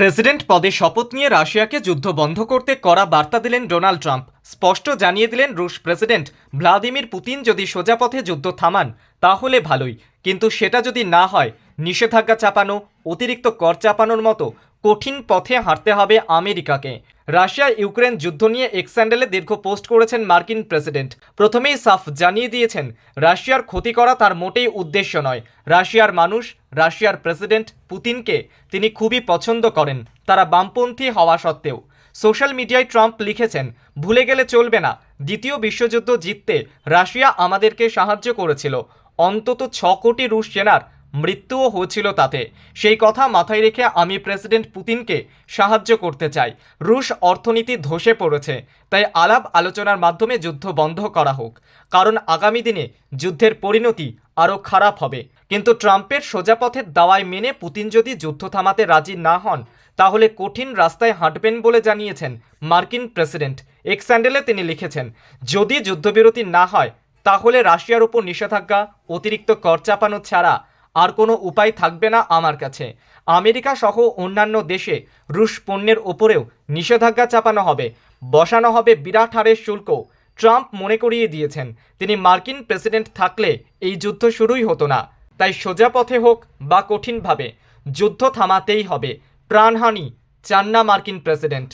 President পদে শপথ নিয়ে রাশিয়াকে যুদ্ধ বন্ধ করতে করা বার্তা দিলেন ডোনাল্ড ট্রাম্প। স্পষ্ট জানিয়ে দিলেন রুশ প্রেসিডেন্ট ভ্লাদিমির পুতিন যদি সোজা পথে যুদ্ধ থামান, তাহলে ভালোই। কিন্তু সেটা যদি না হয়, নিষেধাজ্ঞা চাপানো, অতিরিক্ত কর চাপানোর মতো কঠিন পথে হাঁটতে হবে আমেরিকাকে। রাশিয়া ইউক্রেন যুদ্ধ নিয়ে এক্স স্যান্ডেলে দীর্ঘ পোস্ট করেছেন মার্কিন প্রেসিডেন্ট। প্রথমেই সাফ জানিয়ে দিয়েছেন, রাশিয়ার ক্ষতি করা তার মোটেই উদ্দেশ্য নয়। রাশিয়ার মানুষ, রাশিয়ার প্রেসিডেন্ট পুতিনকে তিনি খুবই পছন্দ করেন, তারা বামপন্থী হওয়া সত্ত্বেও। সোশ্যাল মিডিয়ায় ট্রাম্প লিখেছেন, ভুলে গেলে চলবে না, দ্বিতীয় বিশ্বযুদ্ধ জিততে রাশিয়া আমাদেরকে সাহায্য করেছিল। অন্তত ছ কোটি রুশ সেনার মৃত্যুও হয়েছিল তাতে। সেই কথা মাথায় রেখে আমি প্রেসিডেন্ট পুতিনকে সাহায্য করতে চাই। রুশ অর্থনীতি ধসে পড়েছে, তাই আলাপ আলোচনার মাধ্যমে যুদ্ধ বন্ধ করা হোক। কারণ আগামী দিনে যুদ্ধের পরিণতি আরও খারাপ হবে। কিন্তু ট্রাম্পের সোজাপথের দাওয়ায় মেনে পুতিন যদি যুদ্ধ থামাতে রাজি না হন, তাহলে কঠিন রাস্তায় হাঁটবেন বলে জানিয়েছেন মার্কিন প্রেসিডেন্ট। এক স্যান্ডেলে তিনি লিখেছেন, যদি যুদ্ধবিরতি না হয়, তাহলে রাশিয়ার উপর নিষেধাজ্ঞা, অতিরিক্ত কর চাপানো ছাড়া আর কোনো উপায় থাকবে না আমার কাছে। আমেরিকা সহ অন্যান্য দেশে রুশ পণ্যের ওপরেও নিষেধাজ্ঞা চাপানো হবে। বসানো হবে বিরাট হারের শুল্ক। ট্রাম্প মনে করিয়ে দিয়েছেন, তিনি মার্কিন প্রেসিডেন্ট থাকলে এই যুদ্ধ শুরুই হতো না। তাই সোজা পথে হোক বা কঠিনভাবে, যুদ্ধ থামাতেই হবে। প্রাণহানি চান না মার্কিন প্রেসিডেন্ট।